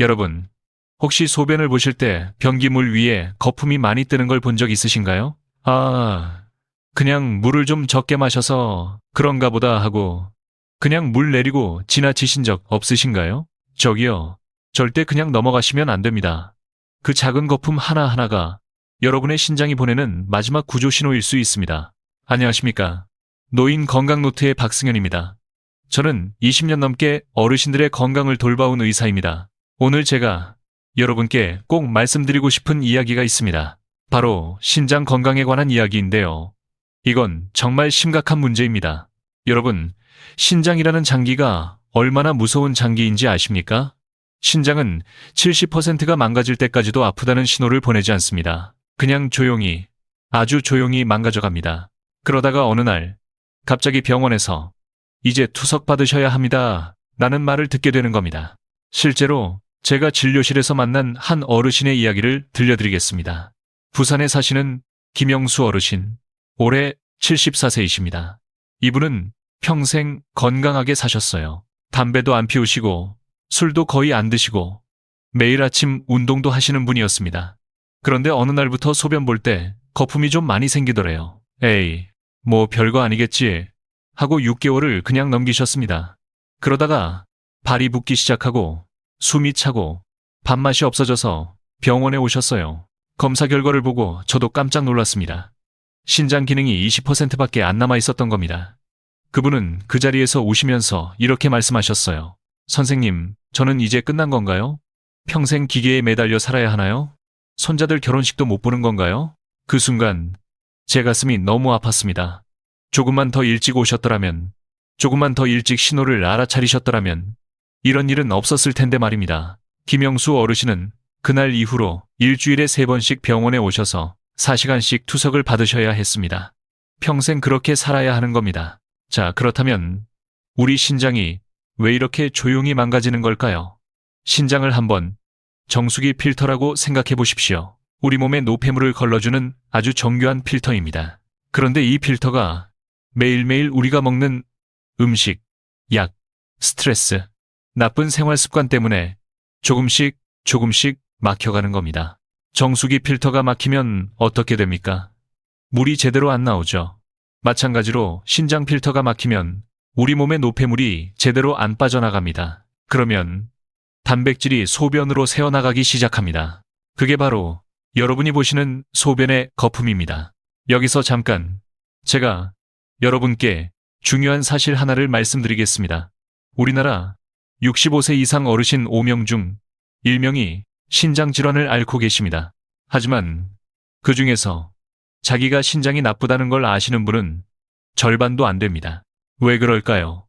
여러분, 혹시 소변을 보실 때 변기물 위에 거품이 많이 뜨는 걸 본 적 있으신가요? 아, 그냥 물을 좀 적게 마셔서 그런가 보다 하고 그냥 물 내리고 지나치신 적 없으신가요? 저기요, 절대 그냥 넘어가시면 안 됩니다. 그 작은 거품 하나하나가 여러분의 신장이 보내는 마지막 구조 신호일 수 있습니다. 안녕하십니까. 노인 건강노트의 박승현입니다. 저는 20년 넘게 어르신들의 건강을 돌봐온 의사입니다. 오늘 제가 여러분께 꼭 말씀드리고 싶은 이야기가 있습니다. 바로 신장 건강에 관한 이야기인데요. 이건 정말 심각한 문제입니다. 여러분, 신장이라는 장기가 얼마나 무서운 장기인지 아십니까? 신장은 70%가 망가질 때까지도 아프다는 신호를 보내지 않습니다. 그냥 조용히, 아주 조용히 망가져 갑니다. 그러다가 어느 날, 갑자기 병원에서 이제 투석 받으셔야 합니다. 라는 말을 듣게 되는 겁니다. 실제로 제가 진료실에서 만난 한 어르신의 이야기를 들려드리겠습니다. 부산에 사시는 김영수 어르신, 올해 74세이십니다. 이분은 평생 건강하게 사셨어요. 담배도 안 피우시고 술도 거의 안 드시고 매일 아침 운동도 하시는 분이었습니다. 그런데 어느 날부터 소변 볼 때 거품이 좀 많이 생기더래요. 에이, 뭐 별거 아니겠지 하고 6개월을 그냥 넘기셨습니다. 그러다가 발이 붓기 시작하고 숨이 차고 밥맛이 없어져서 병원에 오셨어요. 검사 결과를 보고 저도 깜짝 놀랐습니다. 신장 기능이 20%밖에 안 남아 있었던 겁니다. 그분은 그 자리에서 우시면서 이렇게 말씀하셨어요. 선생님, 저는 이제 끝난 건가요? 평생 기계에 매달려 살아야 하나요? 손자들 결혼식도 못 보는 건가요? 그 순간 제 가슴이 너무 아팠습니다. 조금만 더 일찍 오셨더라면, 조금만 더 일찍 신호를 알아차리셨더라면 이런 일은 없었을 텐데 말입니다. 김영수 어르신은 그날 이후로 일주일에 세 번씩 병원에 오셔서 4시간씩 투석을 받으셔야 했습니다. 평생 그렇게 살아야 하는 겁니다. 자, 그렇다면 우리 신장이 왜 이렇게 조용히 망가지는 걸까요? 신장을 한번 정수기 필터라고 생각해 보십시오. 우리 몸에 노폐물을 걸러주는 아주 정교한 필터입니다. 그런데 이 필터가 매일매일 우리가 먹는 음식, 약, 스트레스, 나쁜 생활 습관 때문에 조금씩 조금씩 막혀가는 겁니다. 정수기 필터가 막히면 어떻게 됩니까? 물이 제대로 안 나오죠. 마찬가지로 신장 필터가 막히면 우리 몸의 노폐물이 제대로 안 빠져나갑니다. 그러면 단백질이 소변으로 새어나가기 시작합니다. 그게 바로 여러분이 보시는 소변의 거품입니다. 여기서 잠깐 제가 여러분께 중요한 사실 하나를 말씀드리겠습니다. 우리나라 65세 이상 어르신 5명 중 1명이 신장 질환을 앓고 계십니다. 하지만 그 중에서 자기가 신장이 나쁘다는 걸 아시는 분은 절반도 안 됩니다. 왜 그럴까요?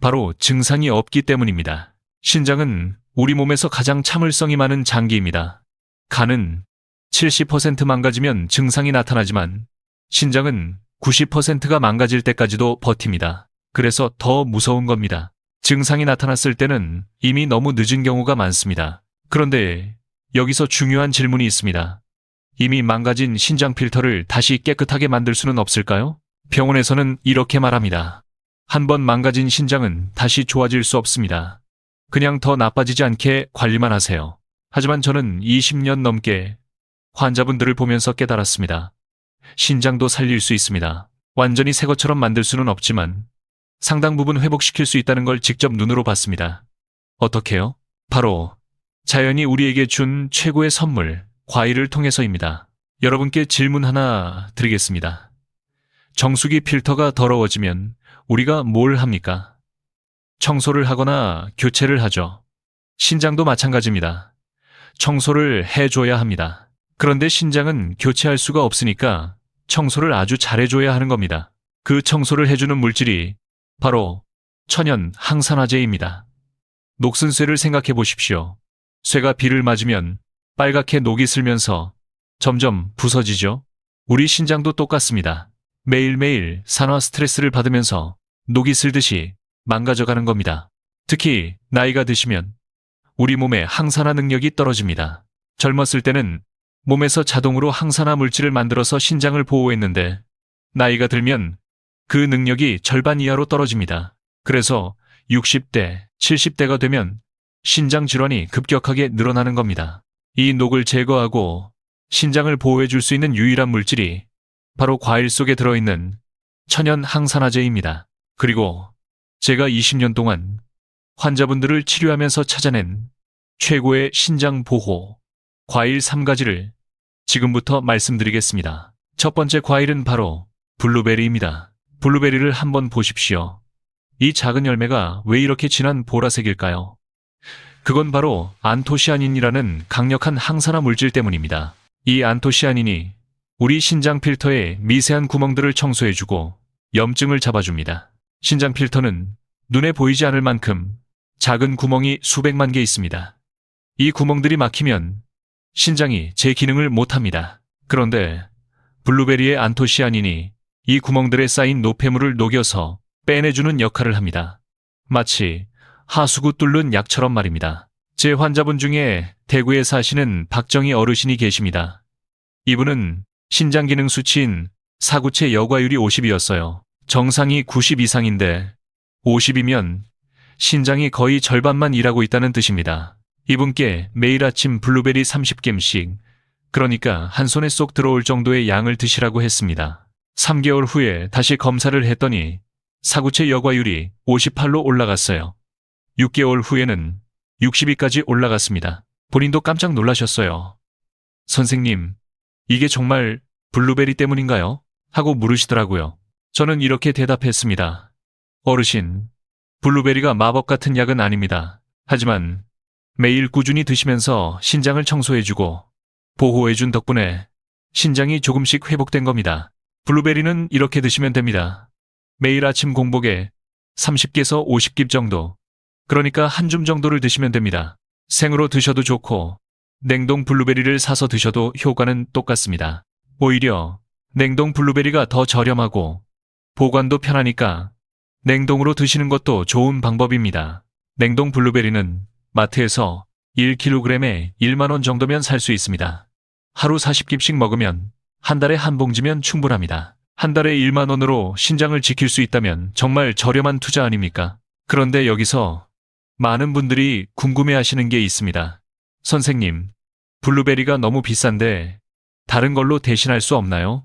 바로 증상이 없기 때문입니다. 신장은 우리 몸에서 가장 참을성이 많은 장기입니다. 간은 70% 망가지면 증상이 나타나지만 신장은 90%가 망가질 때까지도 버팁니다. 그래서 더 무서운 겁니다. 증상이 나타났을 때는 이미 너무 늦은 경우가 많습니다. 그런데 여기서 중요한 질문이 있습니다. 이미 망가진 신장 필터를 다시 깨끗하게 만들 수는 없을까요? 병원에서는 이렇게 말합니다. 한 번 망가진 신장은 다시 좋아질 수 없습니다. 그냥 더 나빠지지 않게 관리만 하세요. 하지만 저는 20년 넘게 환자분들을 보면서 깨달았습니다. 신장도 살릴 수 있습니다. 완전히 새 것처럼 만들 수는 없지만 상당 부분 회복시킬 수 있다는 걸 직접 눈으로 봤습니다. 어떻게요? 바로 자연이 우리에게 준 최고의 선물, 과일을 통해서입니다. 여러분께 질문 하나 드리겠습니다. 정수기 필터가 더러워지면 우리가 뭘 합니까? 청소를 하거나 교체를 하죠. 신장도 마찬가지입니다. 청소를 해줘야 합니다. 그런데 신장은 교체할 수가 없으니까 청소를 아주 잘해줘야 하는 겁니다. 그 청소를 해주는 물질이 바로 천연 항산화제입니다. 녹슨 쇠를 생각해 보십시오. 쇠가 비를 맞으면 빨갛게 녹이 슬면서 점점 부서지죠. 우리 신장도 똑같습니다. 매일매일 산화 스트레스를 받으면서 녹이 슬듯이 망가져가는 겁니다. 특히 나이가 드시면 우리 몸의 항산화 능력이 떨어집니다. 젊었을 때는 몸에서 자동으로 항산화 물질을 만들어서 신장을 보호했는데 나이가 들면 그 능력이 절반 이하로 떨어집니다. 그래서 60대, 70대가 되면 신장 질환이 급격하게 늘어나는 겁니다. 이 녹을 제거하고 신장을 보호해 줄 수 있는 유일한 물질이 바로 과일 속에 들어있는 천연 항산화제입니다. 그리고 제가 20년 동안 환자분들을 치료하면서 찾아낸 최고의 신장 보호 과일 3가지를 지금부터 말씀드리겠습니다. 첫 번째 과일은 바로 블루베리입니다. 블루베리를 한번 보십시오. 이 작은 열매가 왜 이렇게 진한 보라색일까요? 그건 바로 안토시아닌이라는 강력한 항산화 물질 때문입니다. 이 안토시아닌이 우리 신장 필터의 미세한 구멍들을 청소해주고 염증을 잡아줍니다. 신장 필터는 눈에 보이지 않을 만큼 작은 구멍이 수백만 개 있습니다. 이 구멍들이 막히면 신장이 제 기능을 못합니다. 그런데 블루베리의 안토시아닌이 이 구멍들에 쌓인 노폐물을 녹여서 빼내주는 역할을 합니다. 마치 하수구 뚫는 약처럼 말입니다. 제 환자분 중에 대구에 사시는 박정희 어르신이 계십니다. 이분은 신장 기능 수치인 사구체 여과율이 50이었어요. 정상이 90 이상인데 50이면 신장이 거의 절반만 일하고 있다는 뜻입니다. 이분께 매일 아침 블루베리 30겜씩 그러니까 한 손에 쏙 들어올 정도의 양을 드시라고 했습니다. 3개월 후에 다시 검사를 했더니 사구체 여과율이 58로 올라갔어요. 6개월 후에는 60위까지 올라갔습니다. 본인도 깜짝 놀라셨어요. 선생님, 이게 정말 블루베리 때문인가요? 하고 물으시더라고요. 저는 이렇게 대답했습니다. 어르신, 블루베리가 마법 같은 약은 아닙니다. 하지만 매일 꾸준히 드시면서 신장을 청소해주고 보호해준 덕분에 신장이 조금씩 회복된 겁니다. 블루베리는 이렇게 드시면 됩니다. 매일 아침 공복에 30개에서 50깁 정도, 그러니까 한 줌 정도를 드시면 됩니다. 생으로 드셔도 좋고 냉동 블루베리를 사서 드셔도 효과는 똑같습니다. 오히려 냉동 블루베리가 더 저렴하고 보관도 편하니까 냉동으로 드시는 것도 좋은 방법입니다. 냉동 블루베리는 마트에서 1kg에 1만원 정도면 살 수 있습니다. 하루 40깁씩 먹으면 한 달에 한 봉지면 충분합니다. 한 달에 1만 원으로 신장을 지킬 수 있다면 정말 저렴한 투자 아닙니까? 그런데 여기서 많은 분들이 궁금해 하시는 게 있습니다. 선생님, 블루베리가 너무 비싼데 다른 걸로 대신할 수 없나요?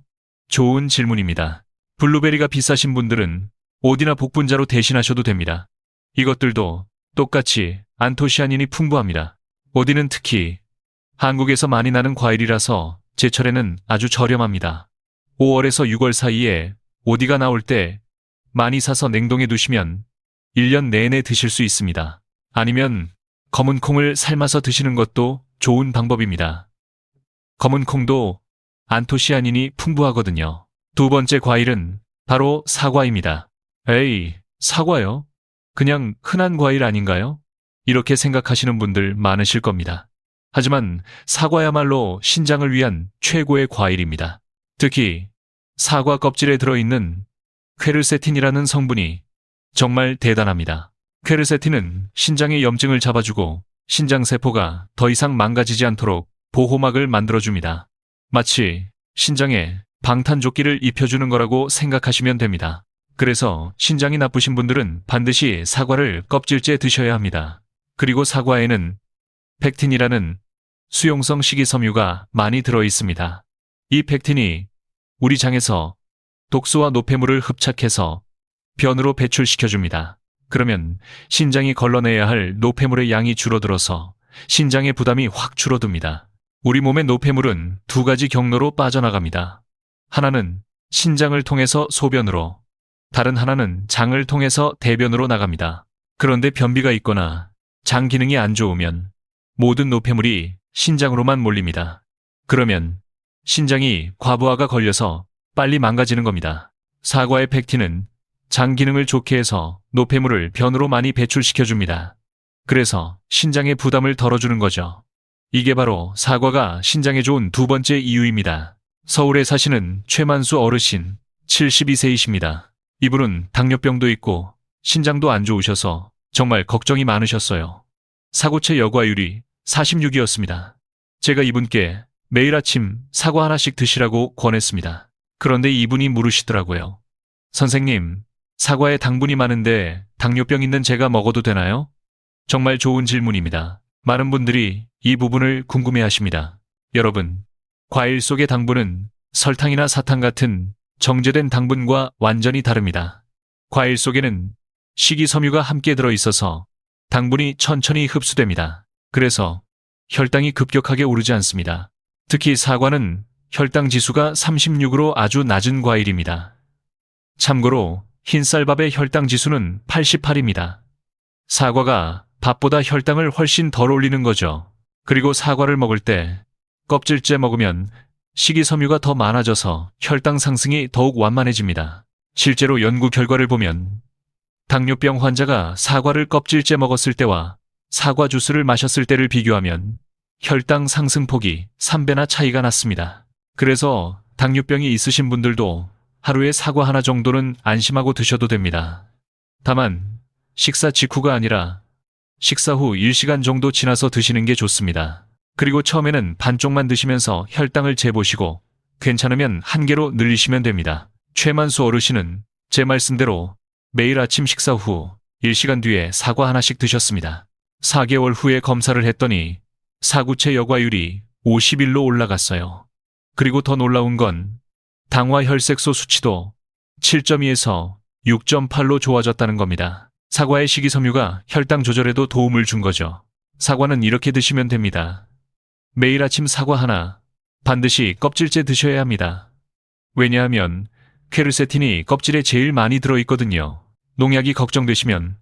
좋은 질문입니다. 블루베리가 비싸신 분들은 오디나 복분자로 대신하셔도 됩니다. 이것들도 똑같이 안토시아닌이 풍부합니다. 오디는 특히 한국에서 많이 나는 과일이라서 제철에는 아주 저렴합니다. 5월에서 6월 사이에 오디가 나올 때 많이 사서 냉동해 두시면 1년 내내 드실 수 있습니다. 아니면 검은 콩을 삶아서 드시는 것도 좋은 방법입니다. 검은 콩도 안토시아닌이 풍부하거든요. 두 번째 과일은 바로 사과입니다. 에이, 사과요? 그냥 흔한 과일 아닌가요? 이렇게 생각하시는 분들 많으실 겁니다. 하지만 사과야말로 신장을 위한 최고의 과일입니다. 특히 사과 껍질에 들어있는 퀘르세틴이라는 성분이 정말 대단합니다. 퀘르세틴은 신장의 염증을 잡아주고 신장세포가 더 이상 망가지지 않도록 보호막을 만들어줍니다. 마치 신장에 방탄조끼를 입혀주는 거라고 생각하시면 됩니다. 그래서 신장이 나쁘신 분들은 반드시 사과를 껍질째 드셔야 합니다. 그리고 사과에는 펙틴이라는 수용성 식이섬유가 많이 들어 있습니다. 이 펙틴이 우리 장에서 독소와 노폐물을 흡착해서 변으로 배출시켜줍니다. 그러면 신장이 걸러내야 할 노폐물의 양이 줄어들어서 신장의 부담이 확 줄어듭니다. 우리 몸의 노폐물은 두 가지 경로로 빠져나갑니다. 하나는 신장을 통해서 소변으로, 다른 하나는 장을 통해서 대변으로 나갑니다. 그런데 변비가 있거나 장 기능이 안 좋으면 모든 노폐물이 신장으로만 몰립니다. 그러면 신장이 과부하가 걸려서 빨리 망가지는 겁니다. 사과의 펙틴은 장 기능을 좋게 해서 노폐물을 변으로 많이 배출시켜줍니다. 그래서 신장의 부담을 덜어주는 거죠. 이게 바로 사과가 신장에 좋은 두 번째 이유입니다. 서울에 사시는 최만수 어르신 72세이십니다. 이분은 당뇨병도 있고 신장도 안 좋으셔서 정말 걱정이 많으셨어요. 사고체 여과율이 46이었습니다. 제가 이분께 매일 아침 사과 하나씩 드시라고 권했습니다. 그런데 이분이 물으시더라고요. 선생님, 사과에 당분이 많은데 당뇨병 있는 제가 먹어도 되나요? 정말 좋은 질문입니다. 많은 분들이 이 부분을 궁금해 하십니다. 여러분, 과일 속의 당분은 설탕이나 사탕 같은 정제된 당분과 완전히 다릅니다. 과일 속에는 식이섬유가 함께 들어 있어서 당분이 천천히 흡수됩니다. 그래서 혈당이 급격하게 오르지 않습니다. 특히 사과는 혈당 지수가 36으로 아주 낮은 과일입니다. 참고로 흰쌀밥의 혈당 지수는 88입니다. 사과가 밥보다 혈당을 훨씬 덜 올리는 거죠. 그리고 사과를 먹을 때 껍질째 먹으면 식이섬유가 더 많아져서 혈당 상승이 더욱 완만해집니다. 실제로 연구 결과를 보면 당뇨병 환자가 사과를 껍질째 먹었을 때와 사과 주스를 마셨을 때를 비교하면 혈당 상승폭이 3배나 차이가 났습니다. 그래서 당뇨병이 있으신 분들도 하루에 사과 하나 정도는 안심하고 드셔도 됩니다. 다만 식사 직후가 아니라 식사 후 1시간 정도 지나서 드시는 게 좋습니다. 그리고 처음에는 반쪽만 드시면서 혈당을 재보시고 괜찮으면 한 개로 늘리시면 됩니다. 최만수 어르신은 제 말씀대로 매일 아침 식사 후 1시간 뒤에 사과 하나씩 드셨습니다. 4개월 후에 검사를 했더니 사구체 여과율이 51로 올라갔어요. 그리고 더 놀라운 건 당화 혈색소 수치도 7.2에서 6.8로 좋아졌다는 겁니다. 사과의 식이섬유가 혈당 조절에도 도움을 준 거죠. 사과는 이렇게 드시면 됩니다. 매일 아침 사과 하나, 반드시 껍질째 드셔야 합니다. 왜냐하면 케르세틴이 껍질에 제일 많이 들어있거든요. 농약이 걱정되시면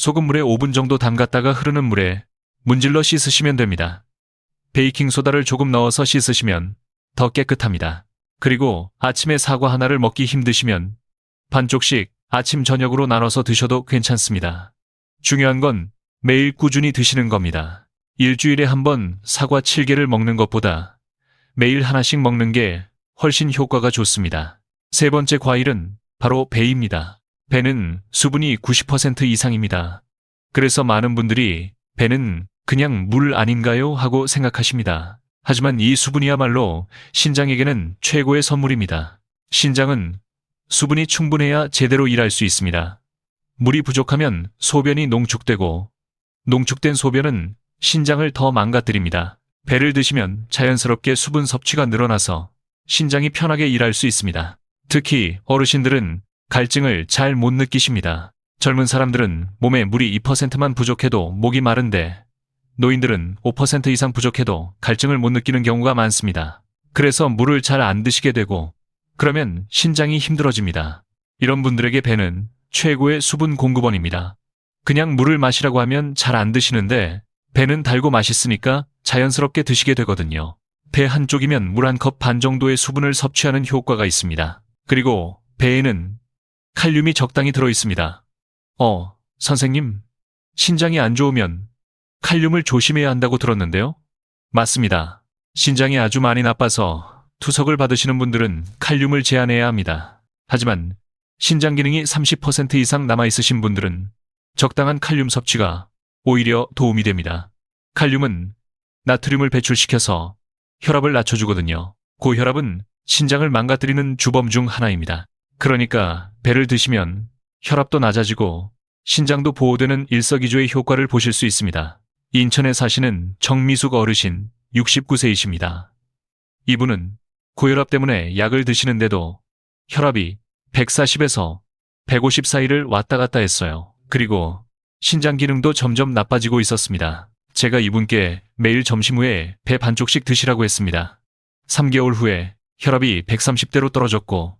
소금물에 5분 정도 담갔다가 흐르는 물에 문질러 씻으시면 됩니다. 베이킹소다를 조금 넣어서 씻으시면 더 깨끗합니다. 그리고 아침에 사과 하나를 먹기 힘드시면 반쪽씩 아침 저녁으로 나눠서 드셔도 괜찮습니다. 중요한 건 매일 꾸준히 드시는 겁니다. 일주일에 한 번 사과 7개를 먹는 것보다 매일 하나씩 먹는 게 훨씬 효과가 좋습니다. 세 번째 과일은 바로 배입니다. 배는 수분이 90% 이상입니다. 그래서 많은 분들이 배는 그냥 물 아닌가요? 하고 생각하십니다. 하지만 이 수분이야말로 신장에게는 최고의 선물입니다. 신장은 수분이 충분해야 제대로 일할 수 있습니다. 물이 부족하면 소변이 농축되고 농축된 소변은 신장을 더 망가뜨립니다. 배를 드시면 자연스럽게 수분 섭취가 늘어나서 신장이 편하게 일할 수 있습니다. 특히 어르신들은 갈증을 잘 못 느끼십니다. 젊은 사람들은 몸에 물이 2%만 부족해도 목이 마른데 노인들은 5% 이상 부족해도 갈증을 못 느끼는 경우가 많습니다. 그래서 물을 잘 안 드시게 되고 그러면 신장이 힘들어집니다. 이런 분들에게 배는 최고의 수분 공급원입니다. 그냥 물을 마시라고 하면 잘 안 드시는데 배는 달고 맛있으니까 자연스럽게 드시게 되거든요. 배 한쪽이면 물 한 컵 반 정도의 수분을 섭취하는 효과가 있습니다. 그리고 배에는 칼륨이 적당히 들어 있습니다. 어, 선생님, 신장이 안 좋으면 칼륨을 조심해야 한다고 들었는데요? 맞습니다. 신장이 아주 많이 나빠서 투석을 받으시는 분들은 칼륨을 제한해야 합니다. 하지만 신장 기능이 30% 이상 남아있으신 분들은 적당한 칼륨 섭취가 오히려 도움이 됩니다. 칼륨은 나트륨을 배출시켜서 혈압을 낮춰주거든요. 고혈압은 신장을 망가뜨리는 주범 중 하나입니다. 그러니까 배를 드시면 혈압도 낮아지고 신장도 보호되는 일석이조의 효과를 보실 수 있습니다. 인천에 사시는 정미숙 어르신 69세이십니다. 이분은 고혈압 때문에 약을 드시는데도 혈압이 140에서 150 사이를 왔다 갔다 했어요. 그리고 신장 기능도 점점 나빠지고 있었습니다. 제가 이분께 매일 점심 후에 배 반쪽씩 드시라고 했습니다. 3개월 후에 혈압이 130대로 떨어졌고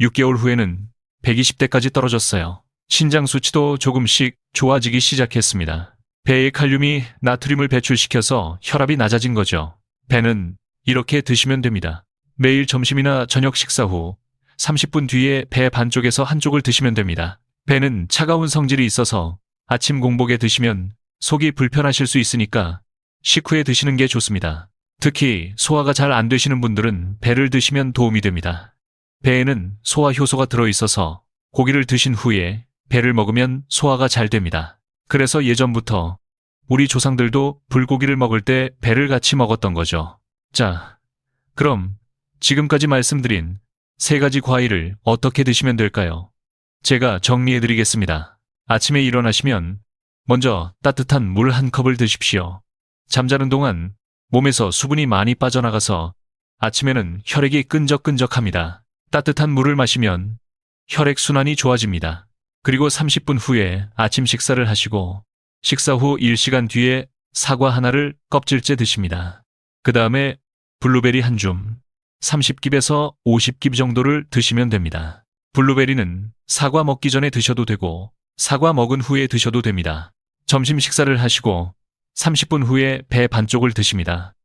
6개월 후에는 120대까지 떨어졌어요. 신장 수치도 조금씩 좋아지기 시작했습니다. 배의 칼륨이 나트륨을 배출시켜서 혈압이 낮아진 거죠. 배는 이렇게 드시면 됩니다. 매일 점심이나 저녁 식사 후 30분 뒤에 배 반쪽에서 한쪽을 드시면 됩니다. 배는 차가운 성질이 있어서 아침 공복에 드시면 속이 불편하실 수 있으니까 식후에 드시는 게 좋습니다. 특히 소화가 잘 안 되시는 분들은 배를 드시면 도움이 됩니다. 배에는 소화 효소가 들어있어서 고기를 드신 후에 배를 먹으면 소화가 잘 됩니다. 그래서 예전부터 우리 조상들도 불고기를 먹을 때 배를 같이 먹었던 거죠. 자, 그럼 지금까지 말씀드린 세 가지 과일을 어떻게 드시면 될까요? 제가 정리해 드리겠습니다. 아침에 일어나시면 먼저 따뜻한 물 한 컵을 드십시오. 잠자는 동안 몸에서 수분이 많이 빠져나가서 아침에는 혈액이 끈적끈적합니다. 따뜻한 물을 마시면 혈액 순환이 좋아집니다. 그리고 30분 후에 아침 식사를 하시고 식사 후 1시간 뒤에 사과 하나를 껍질째 드십니다. 그 다음에 블루베리 한 줌, 30깁에서 50깁 정도를 드시면 됩니다. 블루베리는 사과 먹기 전에 드셔도 되고 사과 먹은 후에 드셔도 됩니다. 점심 식사를 하시고 30분 후에 배 반쪽을 드십니다.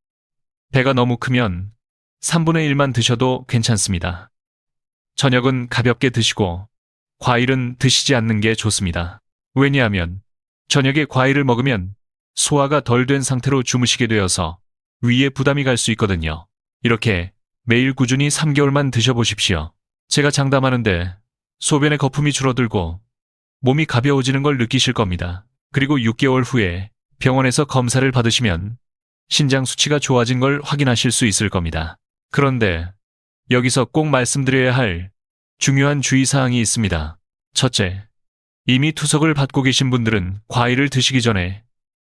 배가 너무 크면 3분의 1만 드셔도 괜찮습니다. 저녁은 가볍게 드시고 과일은 드시지 않는 게 좋습니다. 왜냐하면 저녁에 과일을 먹으면 소화가 덜 된 상태로 주무시게 되어서 위에 부담이 갈 수 있거든요. 이렇게 매일 꾸준히 3개월만 드셔보십시오. 제가 장담하는데 소변의 거품이 줄어들고 몸이 가벼워지는 걸 느끼실 겁니다. 그리고 6개월 후에 병원에서 검사를 받으시면 신장 수치가 좋아진 걸 확인하실 수 있을 겁니다. 그런데 여기서 꼭 말씀드려야 할 중요한 주의사항이 있습니다. 첫째, 이미 투석을 받고 계신 분들은 과일을 드시기 전에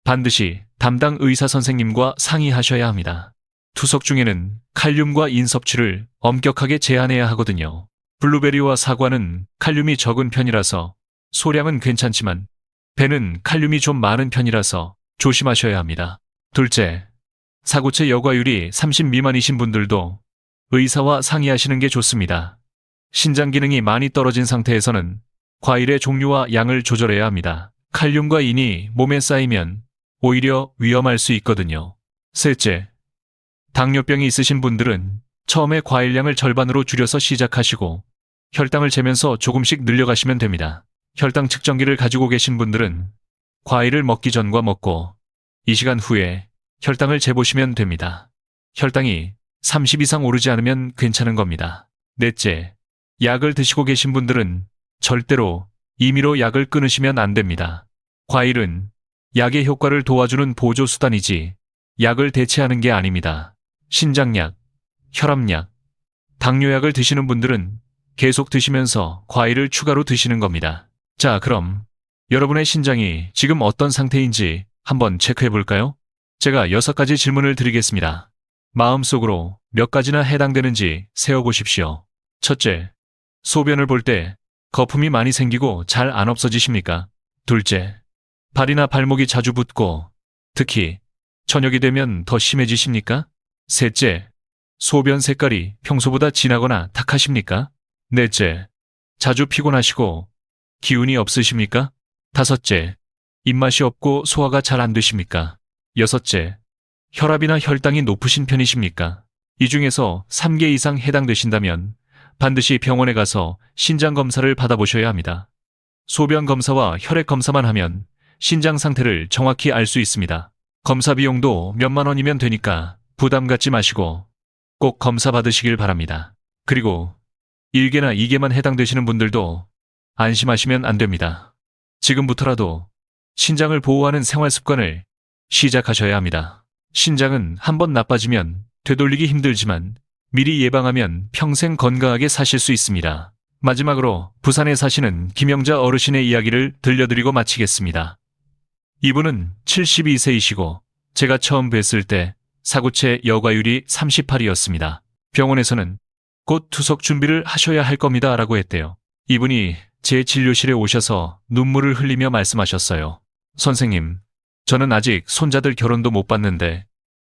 반드시 담당 의사 선생님과 상의하셔야 합니다. 투석 중에는 칼륨과 인 섭취를 엄격하게 제한해야 하거든요. 블루베리와 사과는 칼륨이 적은 편이라서 소량은 괜찮지만 배는 칼륨이 좀 많은 편이라서 조심하셔야 합니다. 둘째, 사고체 여과율이 30 미만이신 분들도 의사와 상의하시는 게 좋습니다. 신장 기능이 많이 떨어진 상태에서는 과일의 종류와 양을 조절해야 합니다. 칼륨과 인이 몸에 쌓이면 오히려 위험할 수 있거든요. 셋째, 당뇨병이 있으신 분들은 처음에 과일량을 절반으로 줄여서 시작하시고 혈당을 재면서 조금씩 늘려가시면 됩니다. 혈당 측정기를 가지고 계신 분들은 과일을 먹기 전과 먹고 이 시간 후에 혈당을 재보시면 됩니다. 혈당이 30 이상 오르지 않으면 괜찮은 겁니다. 넷째, 약을 드시고 계신 분들은 절대로 임의로 약을 끊으시면 안 됩니다. 과일은 약의 효과를 도와주는 보조 수단이지 약을 대체하는 게 아닙니다. 신장약, 혈압약, 당뇨약을 드시는 분들은 계속 드시면서 과일을 추가로 드시는 겁니다. 자, 그럼 여러분의 신장이 지금 어떤 상태인지 한번 체크해 볼까요? 제가 여섯 가지 질문을 드리겠습니다. 마음속으로 몇 가지나 해당되는지 세어보십시오. 첫째, 소변을 볼 때 거품이 많이 생기고 잘 안 없어지십니까? 둘째, 발이나 발목이 자주 붓고 특히 저녁이 되면 더 심해지십니까? 셋째, 소변 색깔이 평소보다 진하거나 탁하십니까? 넷째, 자주 피곤하시고 기운이 없으십니까? 다섯째, 입맛이 없고 소화가 잘 안 되십니까? 여섯째, 혈압이나 혈당이 높으신 편이십니까? 이 중에서 3개 이상 해당되신다면 반드시 병원에 가서 신장 검사를 받아보셔야 합니다. 소변 검사와 혈액 검사만 하면 신장 상태를 정확히 알 수 있습니다. 검사 비용도 몇만 원이면 되니까 부담 갖지 마시고 꼭 검사 받으시길 바랍니다. 그리고 1개나 2개만 해당되시는 분들도 안심하시면 안 됩니다. 지금부터라도 신장을 보호하는 생활 습관을 시작하셔야 합니다. 신장은 한번 나빠지면 되돌리기 힘들지만 미리 예방하면 평생 건강하게 사실 수 있습니다. 마지막으로 부산에 사시는 김영자 어르신의 이야기를 들려드리고 마치겠습니다. 이분은 72세이시고 제가 처음 뵀을 때 사구체 여과율이 38이었습니다. 병원에서는 곧 투석 준비를 하셔야 할 겁니다 라고 했대요. 이분이 제 진료실에 오셔서 눈물을 흘리며 말씀하셨어요. 선생님, 저는 아직 손자들 결혼도 못 봤는데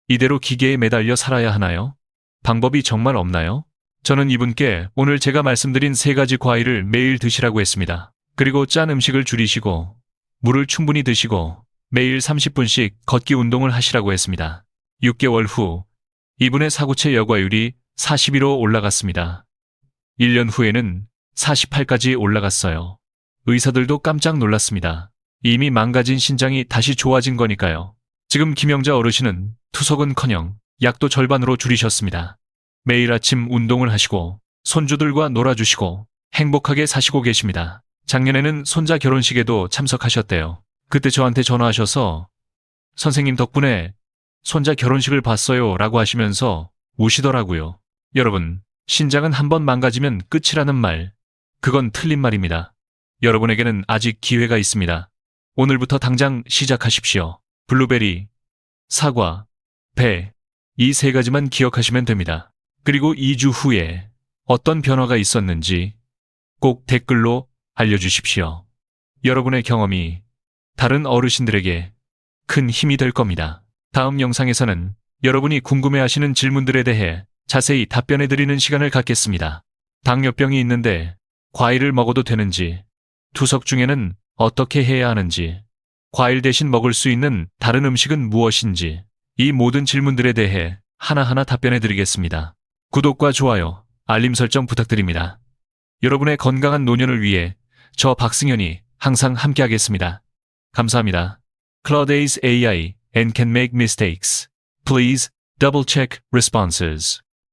이대로 기계에 매달려 살아야 하나요? 방법이 정말 없나요? 저는 이분께 오늘 제가 말씀드린 세 가지 과일을 매일 드시라고 했습니다. 그리고 짠 음식을 줄이시고 물을 충분히 드시고 매일 30분씩 걷기 운동을 하시라고 했습니다. 6개월 후 이분의 사구체 여과율이 41로 올라갔습니다. 1년 후에는 48까지 올라갔어요. 의사들도 깜짝 놀랐습니다. 이미 망가진 신장이 다시 좋아진 거니까요. 지금 김영자 어르신은 투석은커녕 약도 절반으로 줄이셨습니다. 매일 아침 운동을 하시고 손주들과 놀아주시고 행복하게 사시고 계십니다. 작년에는 손자 결혼식에도 참석하셨대요. 그때 저한테 전화하셔서 선생님 덕분에 손자 결혼식을 봤어요 라고 하시면서 우시더라고요. 여러분, 신장은 한 번 망가지면 끝이라는 말, 그건 틀린 말입니다. 여러분에게는 아직 기회가 있습니다. 오늘부터 당장 시작하십시오. 블루베리, 사과, 배, 이 세 가지만 기억하시면 됩니다. 그리고 2주 후에 어떤 변화가 있었는지 꼭 댓글로 알려주십시오. 여러분의 경험이 다른 어르신들에게 큰 힘이 될 겁니다. 다음 영상에서는 여러분이 궁금해하시는 질문들에 대해 자세히 답변해 드리는 시간을 갖겠습니다. 당뇨병이 있는데 과일을 먹어도 되는지, 투석 중에는 어떻게 해야 하는지, 과일 대신 먹을 수 있는 다른 음식은 무엇인지, 이 모든 질문들에 대해 하나하나 답변해 드리겠습니다. 구독과 좋아요, 알림 설정 부탁드립니다. 여러분의 건강한 노년을 위해 저 박승현이 항상 함께하겠습니다. 감사합니다. Claude is AI and can make mistakes. Please double check responses.